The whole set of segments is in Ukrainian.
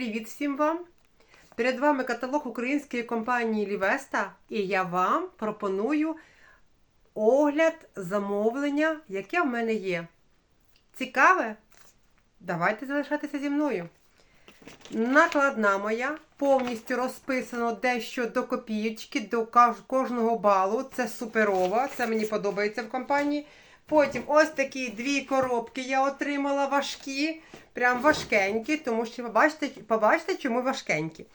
Привіт всім вам! Перед вами каталог української компанії Лівеста, і я вам пропоную огляд замовлення, яке в мене є. Цікаве? Давайте залишатися зі мною. Накладна моя повністю розписано дещо до копієчки, до кожного балу. Це суперова, це мені подобається в компанії. Потім ось такі дві коробки я отримала важкі, прям важкенькі, тому що побачите, побачите, чому важкенькі.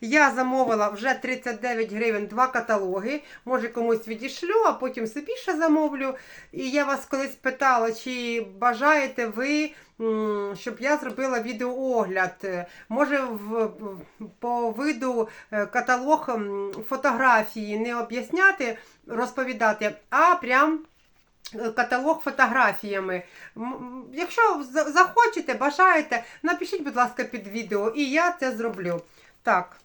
Я замовила вже 39 гривень два каталоги. Може комусь відішлю, а потім собі ще замовлю. І я вас колись питала, чи бажаєте ви, щоб я зробила відеоогляд. Може, в- по виду е, каталог фотографії не об'ясняти, розповідати, а прям. Е, Каталог фотографіями. Якщо захочете, бажаєте, напишіть, будь ласка, під відео, і я це зроблю. Так.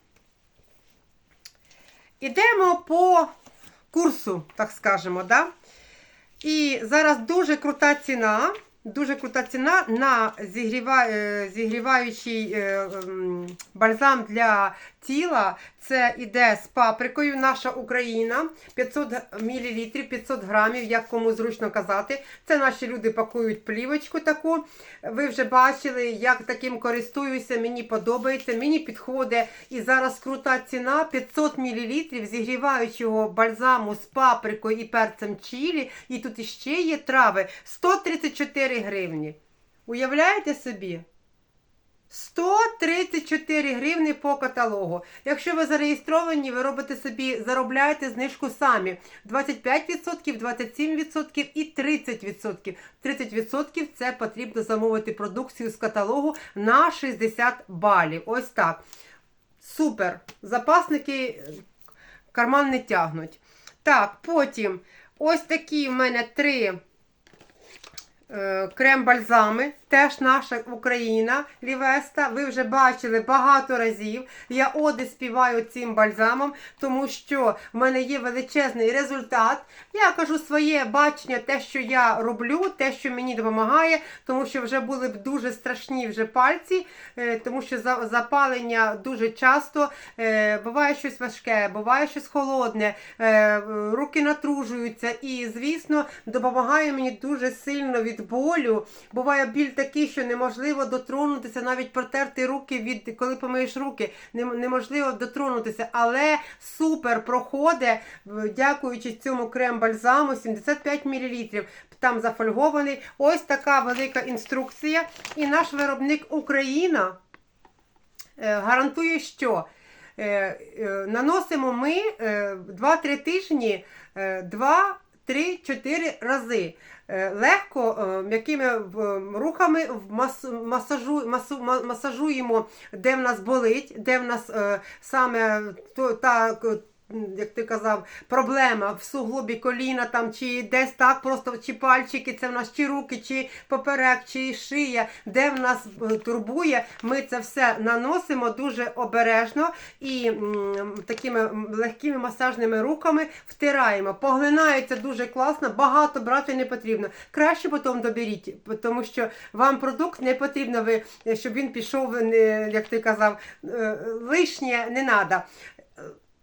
Ідемо по курсу, так скажемо, да? І зараз дуже крута ціна. Дуже крута ціна на зігріва... е, зігріваючий е, бальзам для тіла. Це іде з паприкою, наша Україна, 500 мл, 500 грамів, як кому зручно казати. Це наші люди пакують плівочку таку. Ви вже бачили, як таким користуюся, мені подобається, мені підходить. І зараз крута ціна 500 мл зігріваючого бальзаму з паприкою і перцем чилі. І тут іще є трави 134 гривні. Уявляєте собі? 134 гривні по каталогу. Якщо ви зареєстровані, ви робите собі, заробляєте знижку самі. 25%, 27% і 30%. 30% це потрібно замовити продукцію з каталогу на 60 балів. Ось так. Супер. Запасники е, карман не тягнуть. Так, потім ось такі в мене три е, крем-бальзами. Теж наша Україна Лівеста. Ви вже бачили багато разів. Я оди співаю цим бальзамом, тому що в мене є величезний результат. Я кажу своє бачення, те, що я роблю, те, що мені допомагає, тому що вже були б дуже страшні вже пальці, е, тому що запалення дуже часто е, буває щось важке, буває щось холодне, е, руки натружуються. І, звісно, допомагає мені дуже сильно від болю. Буває біль такий, що неможливо дотронутися, навіть протерти руки від коли помиєш руки, неможливо дотронутися. Але супер проходить, дякуючи цьому крем-бальзаму, 75 мл. Там зафольгований. Ось така велика інструкція. І наш виробник Україна е, гарантує, що е, е, наносимо ми е, 2-3 тижні, е, 2-3-4 рази. Е, Легко е, м'якими рухами масажу, масажуємо, де в нас болить, де в нас е, саме та, як ти казав, проблема в суглобі коліна там, чи десь так, просто чи пальчики, це в нас чи руки, чи поперек, чи шия, де в нас е, турбує, ми це все наносимо дуже обережно і м, такими легкими масажними руками втираємо. Поглинається дуже класно, багато брати не потрібно. Краще потім доберіть, тому що вам продукт не потрібно, ви, щоб він пішов, як ти казав, е, лишнє не треба.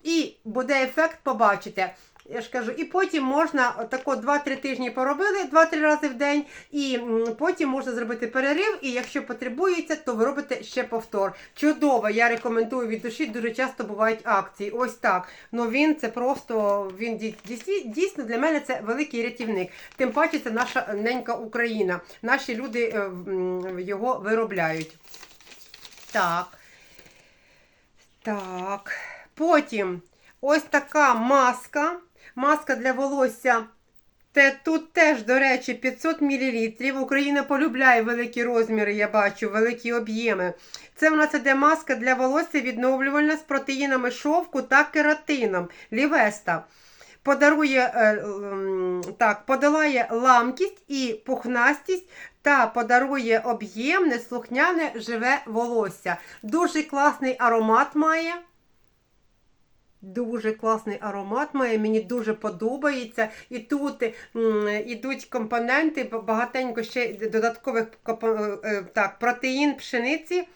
І буде ефект, побачите. Я ж кажу, і потім можна тако 2-3 тижні поробили, 2-3 рази в день, і потім можна зробити перерив, і якщо потребується, то ви робите ще повтор. Чудово, я рекомендую від душі, дуже часто бувають акції. Ось так. Ну він це просто він дійсно для мене це великий рятівник. Тим паче це наша ненька Україна. Наші люди е, його виробляють. Так. Так. Потім ось така маска. Маска для волосся. Те, тут теж, до речі, 500 мл. Україна полюбляє великі розміри, я бачу, великі об'єми. Це в нас іде маска для волосся відновлювальна з протеїнами шовку та кератином. Лівеста. Подарує, е, так, подолає ламкість і пухнастість та подарує об'ємне, слухняне, живе волосся. Дуже класний аромат має. Дуже класний аромат має, мені дуже подобається. І тут ідуть компоненти, багатенько ще додаткових е, так, протеїн пшениці.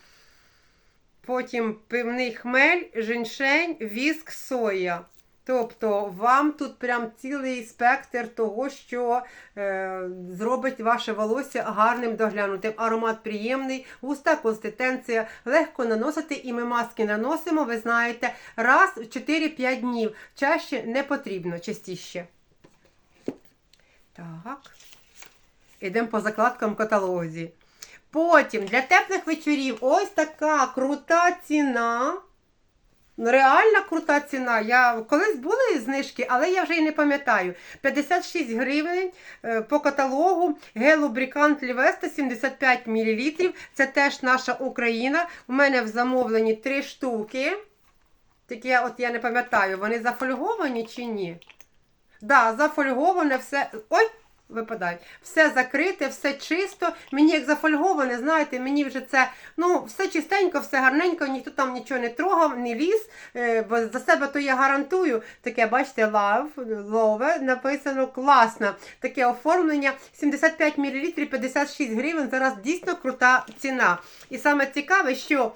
потім пивний хмель, женьшень, віск, соя. Тобто вам тут прям цілий спектр того, що е, зробить ваше волосся гарним доглянутим. Аромат приємний, густа консистенція, легко наносити, і ми маски наносимо, ви знаєте, раз в 4-5 днів. Чаще не потрібно, частіше. Так. Ідемо по закладкам каталозі. Потім для теплих вечорів ось така крута ціна. Ну, Реальна крута ціна. Я колись були знижки, але я вже й не пам'ятаю. 56 гривень е, по каталогу. Гелубрикант Лівеста 75 мл. Це теж наша Україна. У мене в замовленні 3 штуки. Тільки я, от я не пам'ятаю, вони зафольговані чи ні? Да, зафольговане все. Ой! Випадають. Все закрите, все чисто. Мені як зафольговане, знаєте, мені вже це ну, все чистенько, все гарненько, ніхто там нічого не трогав, не ліз. Е, бо за себе то я гарантую. Таке, бачите, love, love, написано класно. Таке оформлення. 75 мл 56 гривень. Зараз дійсно крута ціна. І саме цікаве, що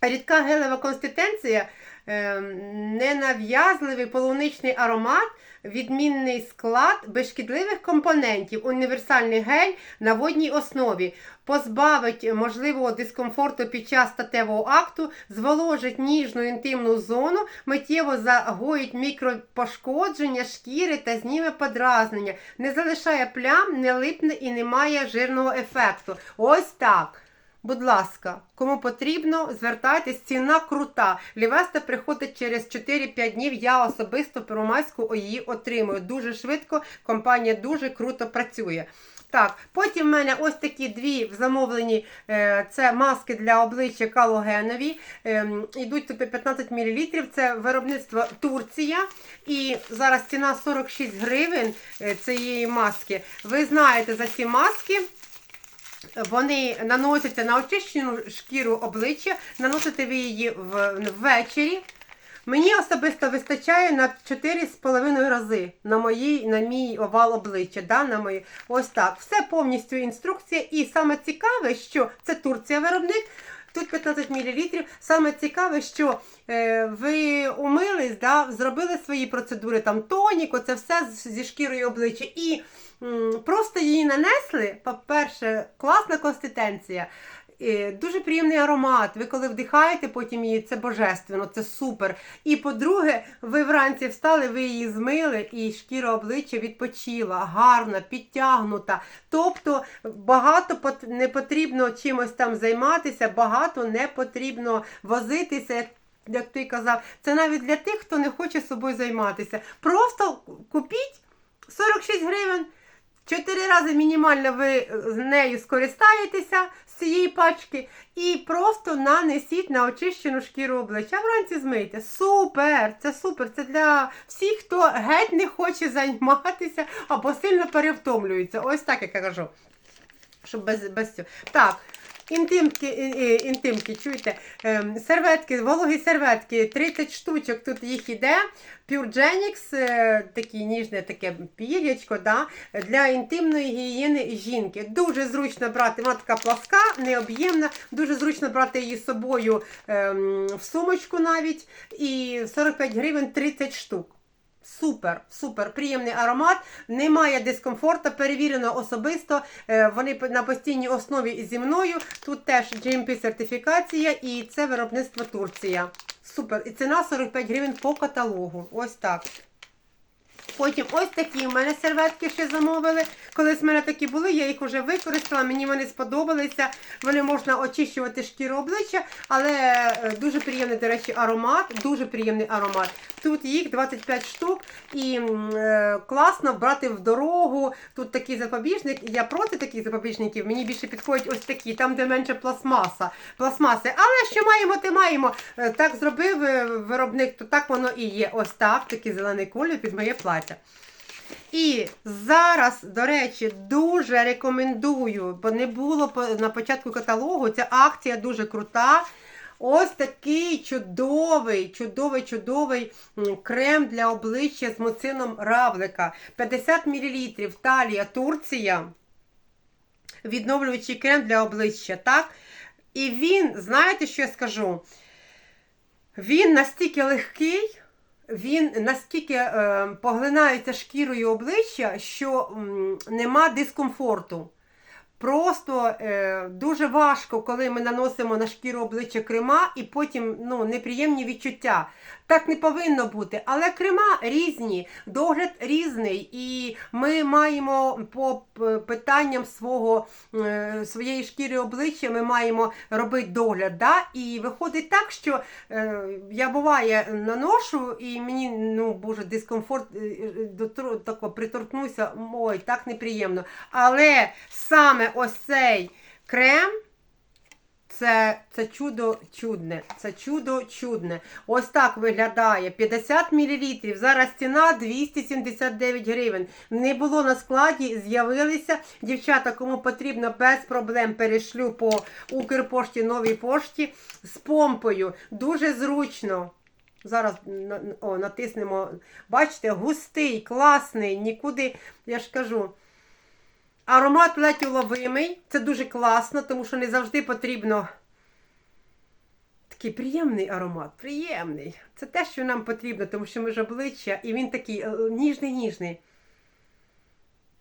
рідка гелева консистенція, е, ненав'язливий полуничний аромат, відмінний склад без шкідливих компонентів, універсальний гель на водній основі, позбавить можливого дискомфорту під час статевого акту, зволожить ніжну інтимну зону, миттєво загоїть мікропошкодження шкіри та зніме подразнення, не залишає плям, не липне і не має жирного ефекту. Ось так. Будь ласка, кому потрібно, звертайтесь, ціна крута. Лівеста приходить через 4-5 днів. Я особисто первомайську її отримую. Дуже швидко, компанія дуже круто працює. Так, потім в мене ось такі дві в замовленні е, це маски для обличчя калогенові. Йдуть тут 15 мл. Це виробництво Турція. І зараз ціна 46 гривень е, цієї маски. Ви знаєте за ці маски. Вони наносяться на очищену шкіру обличчя, наносите ви її ввечері. Мені особисто вистачає на 4,5 рази на, моїй, на мій овал обличчя. Да, на мої. Ось так. Все повністю інструкція. І саме цікаве, що це Турція виробник. Тут 15 мл. Саме цікаве, що е, ви умились, да, зробили свої процедури, там тонік, оце все зі шкірою обличчя. І просто її нанесли. По-перше, класна консистенція. Дуже приємний аромат. Ви коли вдихаєте, потім її це божественно, це супер. І по-друге, ви вранці встали, ви її змили, і шкіра обличчя відпочила, гарна, підтягнута. Тобто багато не потрібно чимось там займатися, багато не потрібно возитися. як ти казав, це навіть для тих, хто не хоче собою займатися. Просто купіть 46 гривень. Чотири рази мінімально ви з нею скористаєтеся з цієї пачки і просто нанесіть на очищену шкіру обличчя. Вранці змийте. Супер! Це супер! Це для всіх, хто геть не хоче займатися або сильно перевтомлюється. Ось так я кажу. Щоб без, без цього. Так. Інтимки, інтимки, чуєте? Ем, серветки, вологі серветки, 30 штучок тут їх іде. Е, таке ніжне таке пір'ячко, да, для інтимної гігієни жінки. Дуже зручно брати, вона така пласка, необ'ємна, дуже зручно брати її з собою ем, в сумочку навіть. І 45 гривень 30 штук. Супер, супер, приємний аромат, немає дискомфорту, перевірено особисто. Е, Вони на постійній основі зі мною. Тут теж GMP сертифікація і це виробництво Турція. Супер. І ціна 45 гривень по каталогу. Ось так. Потім ось такі в мене серветки ще замовили. Колись в мене такі були, я їх вже використала, мені вони сподобалися. Вони можна очищувати шкіру обличчя, але е, дуже приємний, до речі, аромат. Дуже приємний аромат. Тут їх 25 штук і е, класно брати в дорогу. Тут такий запобіжник. Я проти таких запобіжників. Мені більше підходять ось такі, там де менше пластмаса. пластмаси. Але що маємо, те маємо. Е, Так зробив е, виробник, то так воно і є. Ось так, такий зелений колір під моє плаття. І зараз, до речі, дуже рекомендую, бо не було на початку каталогу. Ця акція дуже крута. Ось такий чудовий, чудовий, чудовий крем для обличчя з муцином равлика. 50 мл. Талія, Турція. Відновлюючий крем для обличчя. Так? І він, знаєте, що я скажу? Він настільки легкий, він настільки е, поглинається шкірою обличчя, що м, нема дискомфорту. Просто е, дуже важко, коли ми наносимо на шкіру обличчя крема і потім ну, неприємні відчуття. Так не повинно бути. Але крема різні, догляд різний, і ми маємо по питанням свого, е, своєї шкіри обличчя, ми маємо робити догляд. Да? І виходить так, що е, я буває наношу, і мені ну, боже, дискомфорт е, е, дотру- тако, приторкнуся, ой, так неприємно. Але саме ось цей крем. Це, це чудо чудне. Це чудо чудне. Ось так виглядає. 50 мл. Зараз ціна 279 гривень. Не було на складі, з'явилися. Дівчата, кому потрібно, без проблем перешлю по Укрпошті, новій пошті з помпою. Дуже зручно. Зараз о, натиснемо. Бачите, густий, класний, нікуди, я ж кажу. Аромат ледь уловимий. Це дуже класно, тому що не завжди потрібно. Такий приємний аромат, приємний. Це те, що нам потрібно, тому що ми ж обличчя, і він такий е, ніжний-ніжний.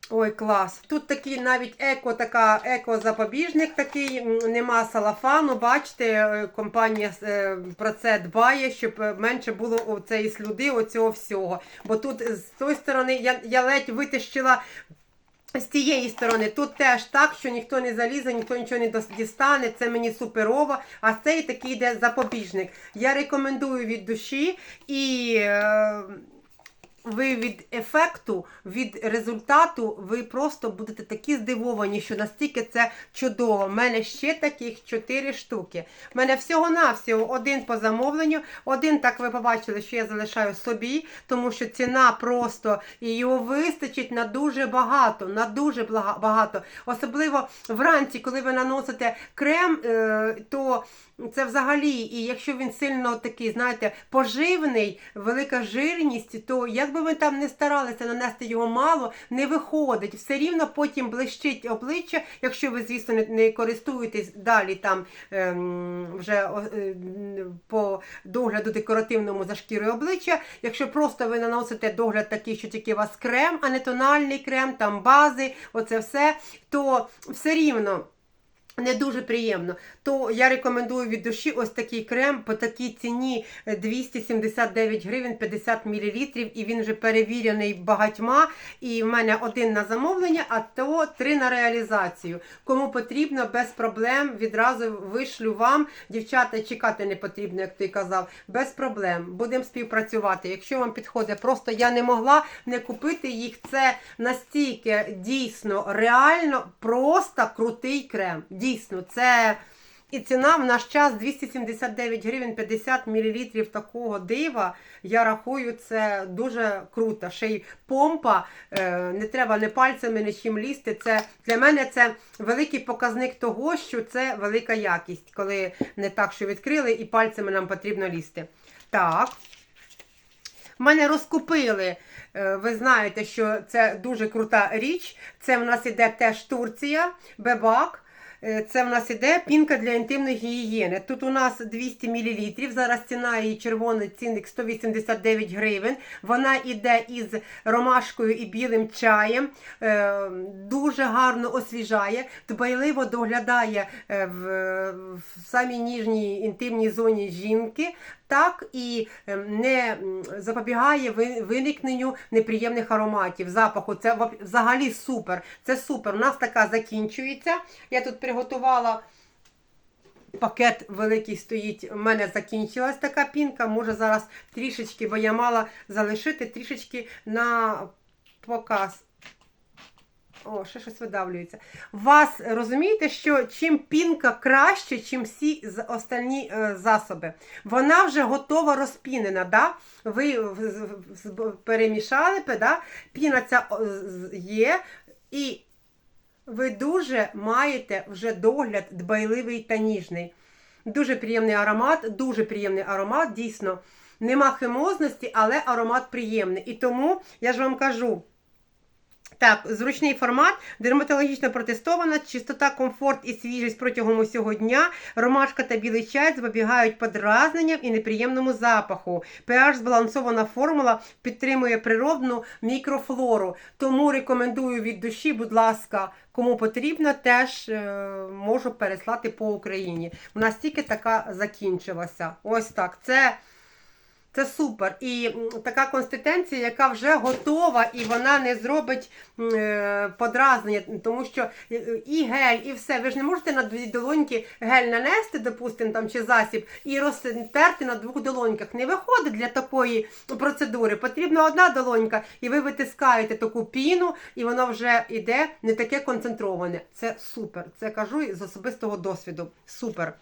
Ой, клас. Тут такий навіть еко, така еко-запобіжник такий, нема салафану. Бачите, е, компанія е, про це дбає, щоб менше було цієї слюди, оцього всього. Бо тут з тої сторони я, я ледь витащила з цієї сторони тут теж так, що ніхто не залізе, ніхто нічого не дістане. Це мені суперово. А цей такий йде запобіжник. Я рекомендую від душі і. Е, ви від ефекту, від результату, ви просто будете такі здивовані, що настільки це чудово. У мене ще таких 4 штуки. У мене всього-навсього один по замовленню, один, так ви побачили, що я залишаю собі, тому що ціна просто і його вистачить на дуже багато, на дуже багато. Особливо вранці, коли ви наносите крем, е, то це взагалі, і якщо він сильно такий, знаєте, поживний, велика жирність, то як би ви там не старалися нанести його мало, не виходить. Все рівно потім блищить обличчя, якщо ви, звісно, не, не користуєтесь далі там ем, вже е, по догляду декоративному за шкірою обличчя. Якщо просто ви наносите догляд такий, що тільки у вас крем, а не тональний крем, там бази, оце все, то все рівно. Не дуже приємно. То я рекомендую від душі ось такий крем по такій ціні е, 279 гривень 50 мл. І він вже перевірений багатьма. І в мене один на замовлення, а то три на реалізацію. Кому потрібно, без проблем відразу вишлю вам. Дівчата, чекати не потрібно, як ти казав. Без проблем. Будемо співпрацювати. Якщо вам підходить, просто я не могла не купити їх. Це настільки дійсно реально просто крутий крем. Дійсно, це. І ціна в наш час 279 гривень 50 мл такого дива. Я рахую, це дуже круто. Ще й помпа, е, не треба не пальцями, ні чим лізти. Це для мене це великий показник того, що це велика якість, коли не так, що відкрили, і пальцями нам потрібно лізти. Так. Мене розкупили. Е, Ви знаєте, що це дуже крута річ. Це в нас іде теж Турція, бебак. Е, Це в нас іде пінка для інтимної гігієни. Тут у нас 200 мл. Зараз ціна її червоний цінник 189 гривень. Вона іде із ромашкою і білим чаєм. Е, Дуже гарно освіжає, дбайливо доглядає е, в, в самій ніжній інтимній зоні жінки. Так і е, не запобігає виникненню неприємних ароматів, запаху. Це взагалі супер. Це супер. У нас така закінчується. Я тут приготувала пакет великий стоїть. У мене закінчилась така пінка. Може зараз трішечки, бо я мала залишити трішечки на показ. О, ще щось видавлюється. Вас розумієте, що чим пінка краще, чим всі остальні е, засоби. Вона вже готова розпінена. Да? Ви перемішали, да? піна ця є, і ви дуже маєте вже догляд дбайливий та ніжний. Дуже приємний аромат, дуже приємний аромат, дійсно. Нема химозності, але аромат приємний. І тому я ж вам кажу. Так, зручний формат, дерматологічно протестована, чистота, комфорт і свіжість протягом усього дня. Ромашка та білий чай запобігають подразненням і неприємному запаху. pH збалансована формула підтримує природну мікрофлору. Тому рекомендую від душі, будь ласка, кому потрібно, теж е, можу переслати по Україні. У нас тільки така закінчилася. Ось так. Це. Це супер. І така консистенція, яка вже готова, і вона не зробить е, подразнення, тому що е, е, і гель, і все. Ви ж не можете на дві долоньки гель нанести, допустимо, там чи засіб, і розтерти на двох долоньках. Не виходить для такої процедури. Потрібна одна долонька, і ви витискаєте таку піну, і воно вже йде не таке концентроване. Це супер. Це кажу з особистого досвіду. Супер.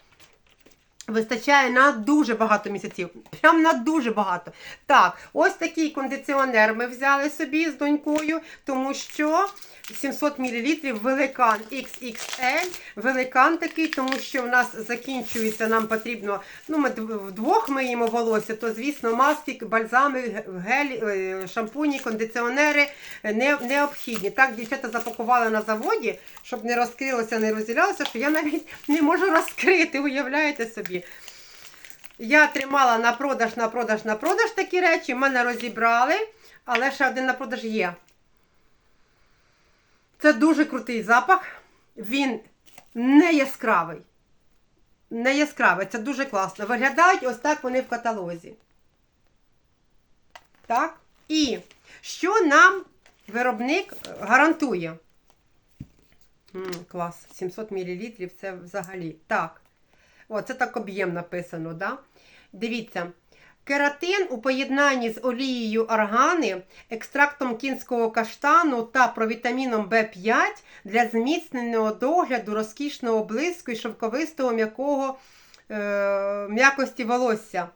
Вистачає на дуже багато місяців. Прям на дуже багато. Так, ось такий кондиціонер ми взяли собі з донькою, тому що 700 мл великан XXL. Великан такий, тому що в нас закінчується, нам потрібно, ну, ми дв- вдвох миємо волосся, то, звісно, маски, бальзами, гель, е, шампуні, кондиціонери не, необхідні. Так, дівчата запакували на заводі, щоб не розкрилося, не розділялося, що я навіть не можу розкрити, уявляєте собі. Я тримала на продаж, на продаж, на продаж такі речі, мене розібрали, але ще один на продаж є. Це дуже крутий запах. Він не яскравий. Не яскравий, це дуже класно. Виглядають ось так вони в каталозі. Так? І що нам виробник е, гарантує? М, клас, 700 мл це взагалі. Так. О, це так об'єм написано, да? Дивіться. Кератин у поєднанні з олією органи, екстрактом кінського каштану та провітаміном В5 для зміцненого догляду, розкішного блиску і шовковистого м'якого е, м'якості волосся.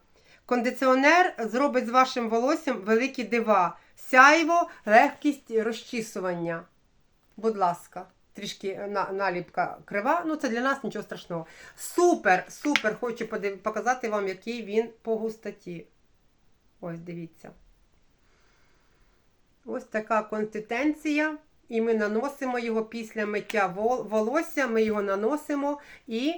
Кондиціонер зробить з вашим волоссям великі дива, сяйво, легкість розчісування. Будь ласка, трішки на, наліпка крива. Ну, це для нас нічого страшного. Супер, супер! Хочу подив- показати вам, який він по густоті. Ось дивіться. Ось така консистенція. І ми наносимо його після миття вол- волосся. Ми його наносимо і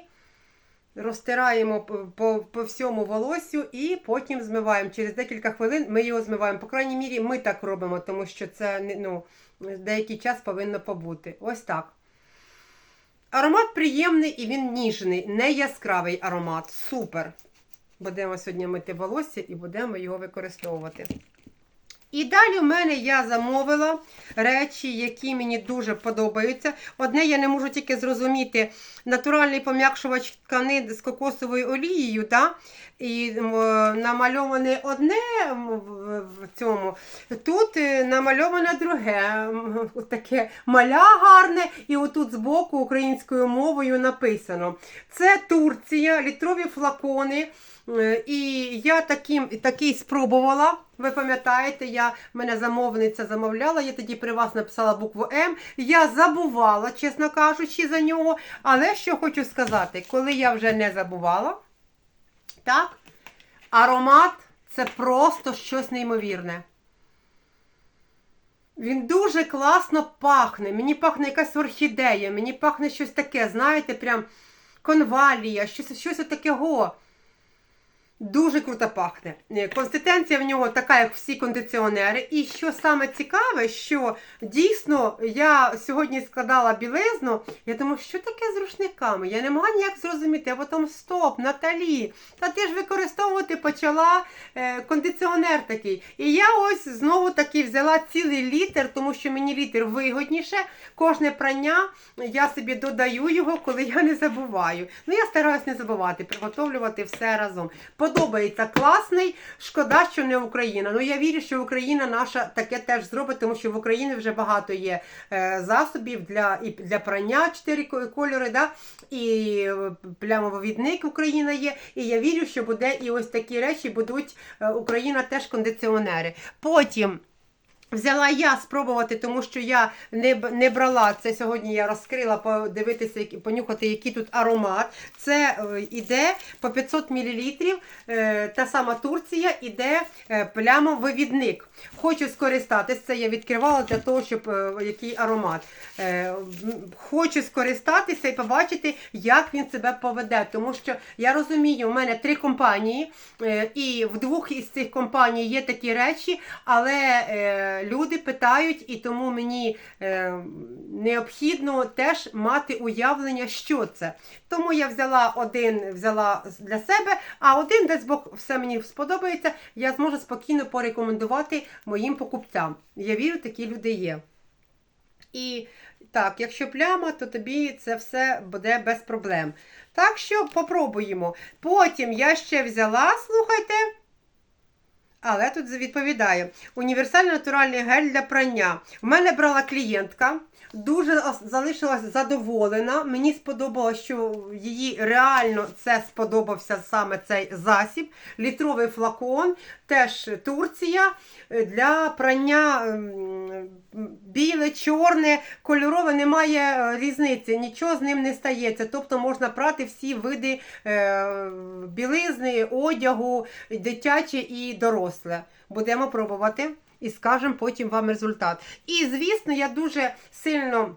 розтираємо по, по, всьому волоссю і потім змиваємо. Через декілька хвилин ми його змиваємо. По крайній мірі, ми так робимо, тому що це ну, деякий час повинно побути. Ось так. Аромат приємний і він ніжний, не яскравий аромат. Супер. Будемо сьогодні мити волосся і будемо його використовувати. І далі в мене я замовила речі, які мені дуже подобаються. Одне я не можу тільки зрозуміти натуральний пом'якшувач тканин з кокосовою олією, да? і м, намальоване одне в, цьому. Тут е, намальоване друге, таке маля гарне, і отут збоку українською мовою написано. Це Турція, літрові флакони. Е, І я таким, такий спробувала. Ви пам'ятаєте, я мене замовниця замовляла, я тоді при вас написала букву М. Я забувала, чесно кажучи, за нього. Але що хочу сказати, коли я вже не забувала, так, аромат це просто щось неймовірне. Він дуже класно пахне. Мені пахне якась орхідея, мені пахне щось таке, знаєте, прям конвалія, щось, щось такого. Дуже круто пахне. Е, Консистенція в нього така, як всі кондиціонери. І що саме цікаве, що дійсно я сьогодні складала білизну, я думаю, що таке з рушниками? Я не могла ніяк зрозуміти, а потім стоп, Наталі, та ти ж використовувати почала е, кондиціонер такий. І я ось знову таки взяла цілий літр, тому що мені літр вигодніше. Кожне прання я собі додаю його, коли я не забуваю. Ну, я стараюсь не забувати, приготовлювати все разом. Подобається класний. Шкода, що не Україна. Ну я вірю, що Україна наша таке теж зробить, тому що в Україні вже багато є е, засобів для і для прання чотири кольори, да? і плямововідник Україна є. І я вірю, що буде і ось такі речі будуть е, Україна теж кондиціонери. Потім. Взяла я спробувати, тому що я не, не брала це сьогодні. Я розкрила подивитися, понюхати, який тут аромат. Це е, іде по 500 мл. Е, та сама Турція іде е, плямовивідник. Хочу скористатись. Це я відкривала для того, щоб е, який аромат. Е, хочу скористатися і побачити, як він себе поведе. Тому що я розумію, у мене три компанії, е, і в двох із цих компаній є такі речі, але е, люди питають, і тому мені е, необхідно теж мати уявлення, що це. Тому я взяла один взяла для себе, а один, десь Бог все мені сподобається, я зможу спокійно порекомендувати моїм покупцям. Я вірю, такі люди є. І так, якщо пляма, то тобі це все буде без проблем. Так що попробуємо. Потім я ще взяла, слухайте. Але тут відповідає: універсальний натуральний гель для прання. У мене брала клієнтка, дуже залишилась задоволена. Мені сподобалося, що їй реально це сподобався саме цей засіб. Літровий флакон, теж Турція е, для прання ем, біле, чорне, кольорове, немає е, різниці, нічого з ним не стається. Тобто можна прати всі види е, білизни, одягу, дитяче і доросле. Будемо пробувати і скажемо потім вам результат. І, звісно, я дуже сильно.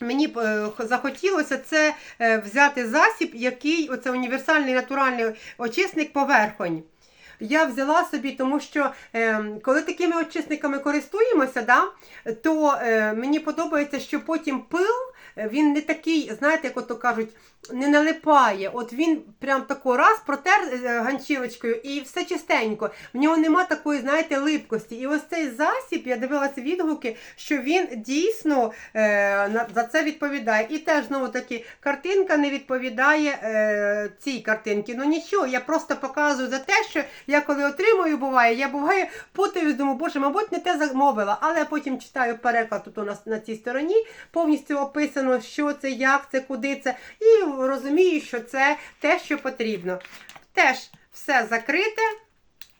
Мені е, захотілося це е, взяти засіб, який оце універсальний натуральний очисник поверхонь. Я взяла собі, тому що е, коли такими очисниками користуємося, да, то е, мені подобається, що потім пил він не такий, знаєте, як ото кажуть, не налипає. От він прям тако раз протер е, ганчірочкою і все чистенько. В нього нема такої, знаєте, липкості. І ось цей засіб, я дивилася відгуки, що він дійсно е, за це відповідає. І теж знову таки картинка не відповідає е, цій картинці. Ну нічого, я просто показую за те, що я коли отримую, буває, я буває путаюсь, думаю, боже, мабуть, не те замовила. Але потім читаю переклад тут у нас на цій стороні, повністю описано, що це, як це, куди це. І розумію, що це те, що потрібно. Теж все закрите.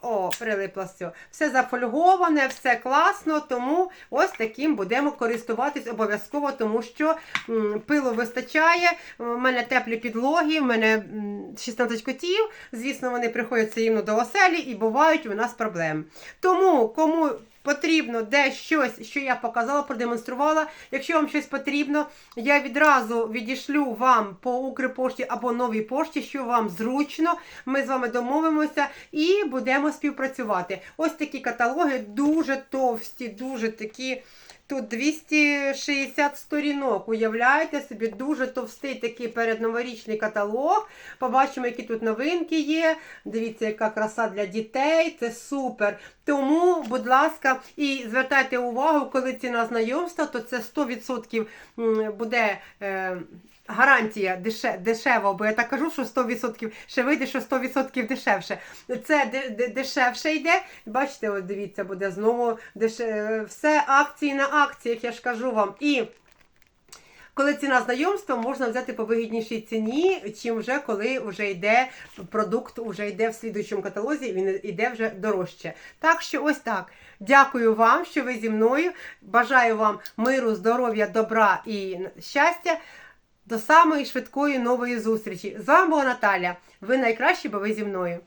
О, прилипло все. Все зафольговане, все класно, тому ось таким будемо користуватись обов'язково, тому що м, пилу вистачає. У мене теплі підлоги, в мене м, 16 котів. Звісно, вони приходять все до оселі і бувають у нас проблеми. Тому кому. Потрібно де щось, що я показала, продемонструвала. Якщо вам щось потрібно, я відразу відійшлю вам по Укрпошті або новій пошті, що вам зручно. Ми з вами домовимося і будемо співпрацювати. Ось такі каталоги дуже товсті, дуже такі. Тут 260 сторінок. Уявляєте собі, дуже товстий такий передноворічний каталог. Побачимо, які тут новинки є. Дивіться, яка краса для дітей. Це супер. Тому, будь ласка, і звертайте увагу, коли ціна знайомства, то це 100% м, буде. Гарантія деше, дешева, бо я так кажу, що 100% ще вийде, що 100% дешевше. Це де, де, дешевше йде. Бачите, от дивіться, буде знову деше... все акції на акціях, я ж кажу вам. І коли ціна знайомства, можна взяти по вигіднішій ціні, чим вже коли вже йде продукт, вже йде в слідуючому каталозі, він йде вже дорожче. Так що ось так. Дякую вам, що ви зі мною. Бажаю вам миру, здоров'я, добра і щастя. До самої швидкої нової зустрічі. З вами була Наталя. Ви найкращі, бо ви зі мною.